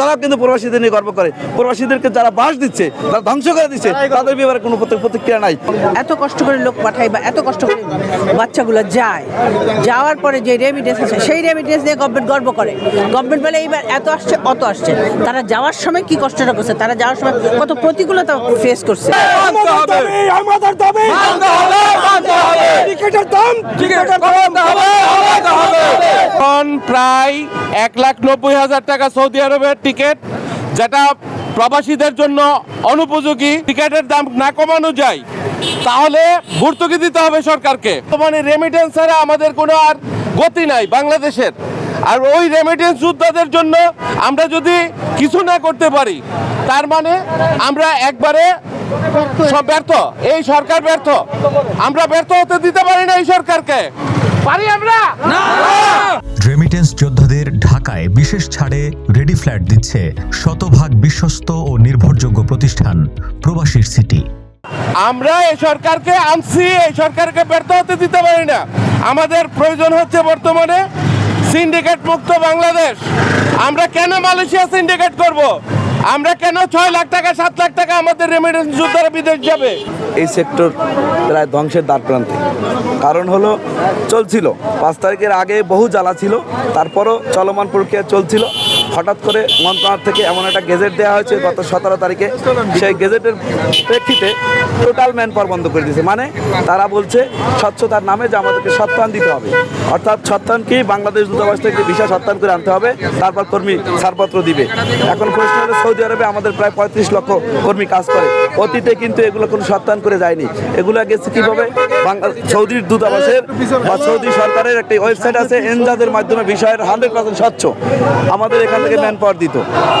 তারাও কিন্তু প্রবাসীদের নিয়ে গর্ব করে। প্রবাসীদেরকে যারা বাস দিচ্ছে তারা ধ্বংস করে দিচ্ছে তাদের ব্যাপারে কোনো প্রতিক্রিয়া নাই। এত কষ্ট করে লোক পাঠায় বা এত কষ্ট করে বাচ্চাগুলো যায় যাওয়ার পরে যে রেমিডেন্স আছে সেই রেমিডেন্স নিয়ে গভর্নমেন্ট গর্ব করে। গভর্নমেন্ট বলে এইবার এত আসছে অত আসছে। তারা যাওয়ার সময় কি কষ্টটা করছে? তারা যাওয়ার সময় কত প্রতিকূলতা ফেস করছে। আমাদের দাবি আমাদের দাবি। টিকিটের দাম টিকিটের দাম এখন প্রায় এক লাখ নব্বই হাজার টাকা সৌদি আরবের টিকিট যেটা প্রবাসীদের জন্য অনুপযোগী। টিকিটের দাম না কমানো যায়, তাহলে ভর্তুকি দিতে হবে সরকারকে। মানে রেমিটেন্স ছাড়া আমাদের কোনো আর গতি নাই বাংলাদেশের। আর ওই রেমিটেন্স যোদ্ধাদের জন্য আমরা যদি কিছু না করতে পারি, তার মানে আমরা একবারে সব ব্যর্থ। এই সরকার ব্যর্থ। আমরা ব্যর্থ হতে দিতে পারি না এই সরকারকে। পারি আমরা? রেমিটেন্স যোদ্ধাদের ঢাকায় বিশেষ ছাড়ে রেডি ফ্ল্যাট দিচ্ছে শতভাগ বিশ্বস্ত ও নির্ভরযোগ্য প্রতিষ্ঠান, প্রবাসীর সিটি। আমরা এই সরকারকে আনছি, এই সরকারকে ব্যর্থ হতে দিতে পারি না। আমাদের প্রয়োজন হচ্ছে বর্তমানে সিন্ডিকেট মুক্ত বাংলাদেশ। আমরা কেন মালয়েশিয়া সিন্ডিকেট করব? আমরা কেন ছয় লাখ টাকা, সাত লাখ টাকা আমাদের রেমিডেন্স যোদ্ধারা বিদেশ যাবে? এই সেক্টর প্রায় ধ্বংসের দ্বার প্রান্তে কারণ হলো, চলছিল। পাঁচ তারিখের আগে বহু জ্বালা ছিল, তারপরও চলমান প্রক্রিয়া চলছিল। হঠাৎ করে মন্ত্রণালয় থেকে এমন একটা গেজেট দেওয়া হয়েছে গত সতেরো তারিখে। সেই গেজেটের প্রেক্ষিতে টোটাল ম্যান পাওয়ার বন্ধ করে দিয়েছে। মানে তারা বলছে স্বচ্ছতার নামে যে আমাদেরকে সত্যায়ন দিতে হবে। অর্থাৎ সত্যায়ন কি বাংলাদেশ দূতাবাস থেকে ভিসা সত্যায়ন করে আনতে হবে। তারপর কর্মী ছাড়পত্র দিবে। এখন প্রশ্ন হলো, সৌদি আরবে আমাদের প্রায় পঁয়ত্রিশ লক্ষ কর্মী কাজ করে। অতীতে কিন্তু এগুলো কোনো সত্যায়ন করে যায়নি। এগুলো গেছে কীভাবে? সৌদির দূতাবাসের বা সৌদি সরকারের একটি ওয়েবসাইট আছে, এনজাদের মাধ্যমে বিষয়ের হান্ড্রেড পার্সেন্ট স্বচ্ছ। আমাদের এখান থেকে ম্যান পাওয়ার দিত।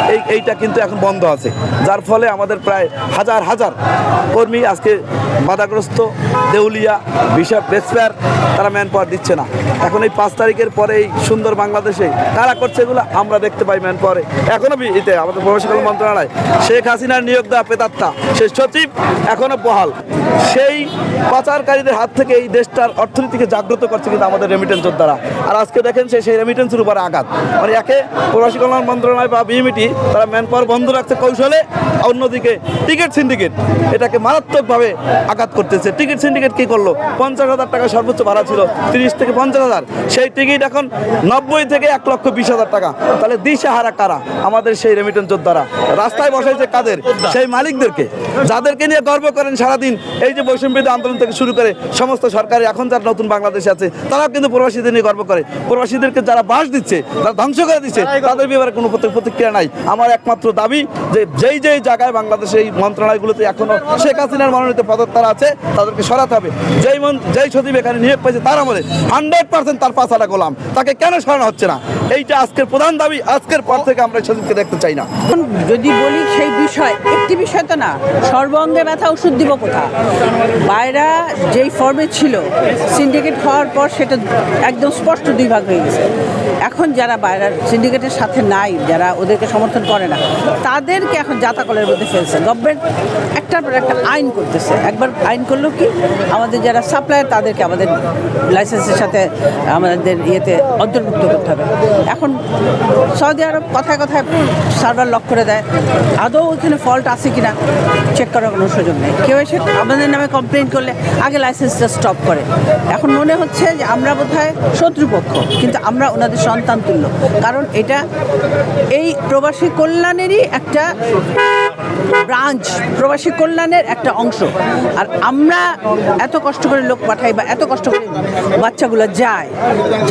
এই এইটা কিন্তু এখন বন্ধ আছে। যার ফলে আমাদের প্রায় হাজার হাজার কর্মী আজকে বাধাগ্রস্ত। দেউলিয়া বিশাপ বেসফেয়ার তারা ম্যান পাওয়ার দিচ্ছে না। এখন এই পাঁচ তারিখের পরে এই সুন্দর বাংলাদেশে কারা করছে এগুলো আমরা দেখতে পাই ম্যান পাওয়ারে এখনও বি- এতে আমাদের প্রবাসী মন্ত্রণালয়। শেখ হাসিনার নিয়োগ দেওয়া পেতাত্তা সে সচিব এখনও বহাল। সেই পাচারকারীদের হাত থেকে এই দেশটার অর্থনীতিকে জাগ্রত করছে কিন্তু আমাদের রেমিটেন্স যোদ্ধারা। আর আজকে দেখেন সে সেই রেমিটেন্সের উপর আঘাত। মানে একে প্রবাসী কল্যাণ মন্ত্রণালয় বা বিএমইটি, তারা ম্যান পাওয়ার বন্ধ রাখছে কৌশলে অন্যদিকে টিকিট সিন্ডিকেট এটাকে মারাত্মকভাবে আঘাত করতেছে। টিকিট সিন্ডিকেট কি করল? পঞ্চাশ হাজার টাকা সর্বোচ্চ ভাড়া ছিল, তিরিশ থেকে পঞ্চাশ হাজার। সেই টিকিট এখন নব্বই থেকে এক লক্ষ বিশ হাজার টাকা। তাহলে দিশাহারা কারা? আমাদের সেই রেমিটেন্স যোদ্ধারা। রাস্তায় বসাইছে কাদের? সেই মালিকদেরকে। যাদেরকে নিয়ে গর্ব করেন সারাদিন, এই যে বৈষম্যবিরোধী আন্দোলন থেকে শুরু করে সমস্ত সরকারি এখন যারা নতুন বাংলাদেশে আছে, তারাও কিন্তু প্রবাসীদের নিয়ে গর্ব করে। প্রবাসীদেরকে যারা বাস দিচ্ছে তারা ধ্বংস করে দিচ্ছে, তাদের ব্যাপারে কোনো প্রতিক্রিয়া নাই। আমার একমাত্র দাবি যে যেই যেই জায়গায় বাংলাদেশে এই মন্ত্রণালয়গুলোতে এখনও শেখ হাসিনার মনোনীত পদত্তারা আছে, তাদেরকে সরাতে হবে। যেই যেই সচিব এখানে নিয়োগ পেয়েছে, তার আমলে হান্ড্রেড পার্সেন্ট তার পাশাটা গোলাম। তাকে কেন সরানো হচ্ছে না? এইটা আজকের প্রধান দাবি, আজকের পর থেকে আমরা সচিবকে দেখতে চাই না। যদি বলি সেই বিষয়, একটি বিষয় তো না, সর্বঙ্গে ব্যথা ওষুধ দিব কোথা বাইরা যেই ফর্মে ছিল সিন্ডিকেট হওয়ার পর সেটা একদম স্পষ্ট দুই ভাগ হয়ে গেছে। এখন যারা বাইরের সিন্ডিকেটের সাথে নাই, যারা ওদেরকে সমর্থন করে না, তাদেরকে এখন জাতাকলের মধ্যে ফেলছে গভর্নমেন্ট একটার পর একটা আইন করতেছে। একবার আইন করল কি, আমাদের যারা সাপ্লায়ার তাদেরকে আমাদের লাইসেন্সের সাথে আমাদের ইয়েতে অন্তর্ভুক্ত করতে হবে। এখন সৌদি আরব কথায় কথায় সার্ভার লক করে দেয়। আদৌ ওইখানে ফল্ট আছে কিনা চেক করার কোনো সুযোগ নেই। কেউ এসে আমাদের নামে কমপ্লেন করলে আগে লাইসেন্সটা স্টপ করে। এখন মনে হচ্ছে যে আমরা বোধ হয় শত্রুপক্ষ, কিন্তু আমরা ওনাদের সন্তান তুল্য। কারণ এটা এই প্রবাসী কল্যাণেরই একটা ব্রাঞ্চ প্রবাসী কল্যাণের একটা অংশ। আর আমরা এত কষ্ট করে লোক পাঠাই বা এত কষ্ট করে বাচ্চাগুলো যায়,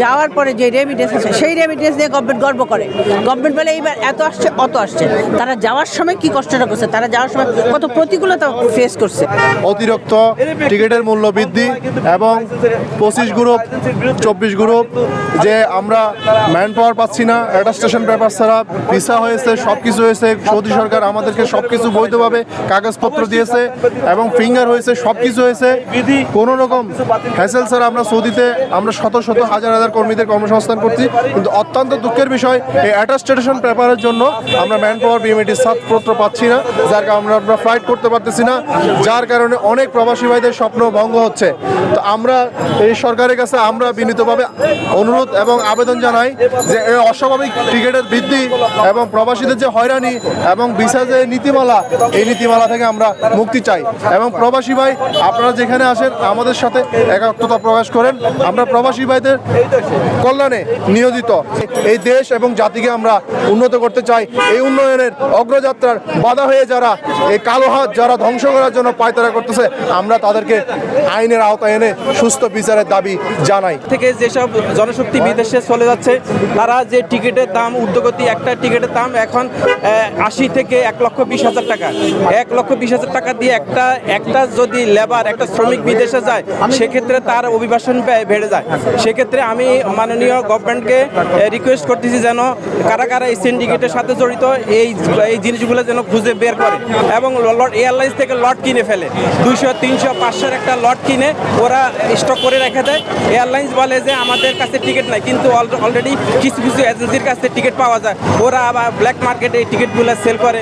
যাওয়ার পরে যে রেমিডেন্স আছে, সেই রেমিডেন্স নিয়ে গভর্নমেন্ট গর্ব করে। গভর্নমেন্ট বলে এইবার এত আসছে, অত আসছে। তারা যাওয়ার সময় কি কষ্টটা করছে? তারা যাওয়ার সময় কত প্রতিকূলতা ফেস করছে। অতিরিক্ত টিকিটের মূল্য বৃদ্ধি এবং পঁচিশ গ্রুপ চব্বিশ গ্রুপ যে আমরা ম্যান পাওয়ার পাচ্ছি না অ্যাটাস্টেশন পেপার ছাড়া ভিসা হয়েছে সব কিছু হয়েছে, সৌদি সরকার আমাদেরকে সব কিছু বৈধভাবে কাগজপত্র দিয়েছে এবং ফিঙ্গার হয়েছে সব কিছু হয়েছে। কোনো রকম হ্যাসেল স্যার আমরা সৌদিতে আমরা শত শত হাজার হাজার কর্মীদের কর্মসংস্থান করছি। কিন্তু অত্যন্ত দুঃখের বিষয়, এই অ্যাটাস্টেশন পেপারের জন্য আমরা ম্যান পাওয়ার বিএমএটির ছাত্রপত্র পাচ্ছি না, যার কারণে আমরা ফ্লাইট করতে পারতেছি না, যার কারণে অনেক প্রবাসী ভাইদের স্বপ্ন ভঙ্গ হচ্ছে। তো আমরা এই সরকারের কাছে আমরা বিনীতভাবে অনুরোধ এবং আবেদন জানাই যে এই অস্বাভাবিক টিকিটের বৃদ্ধি এবং প্রবাসীদের যে হয়রানি এবং ভিসা যে নীতিমালা, এই নীতিমালা থেকে আমরা মুক্তি চাই। এবং প্রবাসী ভাই, আপনারা যেখানে আসেন, আমাদের সাথে একাত্মতা প্রকাশ করেন। আমরা প্রবাসী ভাইদের কল্যাণে নিয়োজিত। এই দেশ এবং জাতিকে আমরা উন্নত করতে চাই। এই উন্নয়নের অগ্রযাত্রার বাধা হয়ে যারা এই কালো হাত যারা ধ্বংস করার জন্য পায়তারা করতেছে, আমরা তাদেরকে আইনের আওতায় এনে সুস্থ বিচারের দাবি জানাই। থেকে যেসব জনশক্তি বিদেশে চলে যাচ্ছে, তারা যে টিকিটের দাম, ঊর্ধ্বগতি একটা টিকিটের দাম এখন আশি থেকে এক লক্ষ বিশ হাজার টাকা। এক লক্ষ বিশ হাজার টাকা দিয়ে একটা একটা যদি লেবার একটা শ্রমিক বিদেশে যায়, সেক্ষেত্রে তার অভিবাসন ব্যয় বেড়ে যায়। সেক্ষেত্রে আমি মাননীয় গভর্নমেন্টকে রিকোয়েস্ট করতেছি যেন কারা কারা এই সিন্ডিকেটের সাথে জড়িত, এই এই জিনিসগুলো যেন খুঁজে বের করে এবং এয়ারলাইন্স থেকে লট কিনে ফেলে। দুইশো, তিনশো, পাঁচশোর একটা লট কিনে ওরা স্টক করে রেখে দেয়। এয়ারলাইন্স বলে যে, আমাদের কাছে টিকিট নাই। কিন্তু অলরেডি কিছু কিছু এজেন্সির কাছে টিকিট পাওয়া যায়। ওরা আবার ব্ল্যাক মার্কেটে এই টিকিটগুলো সেল করে।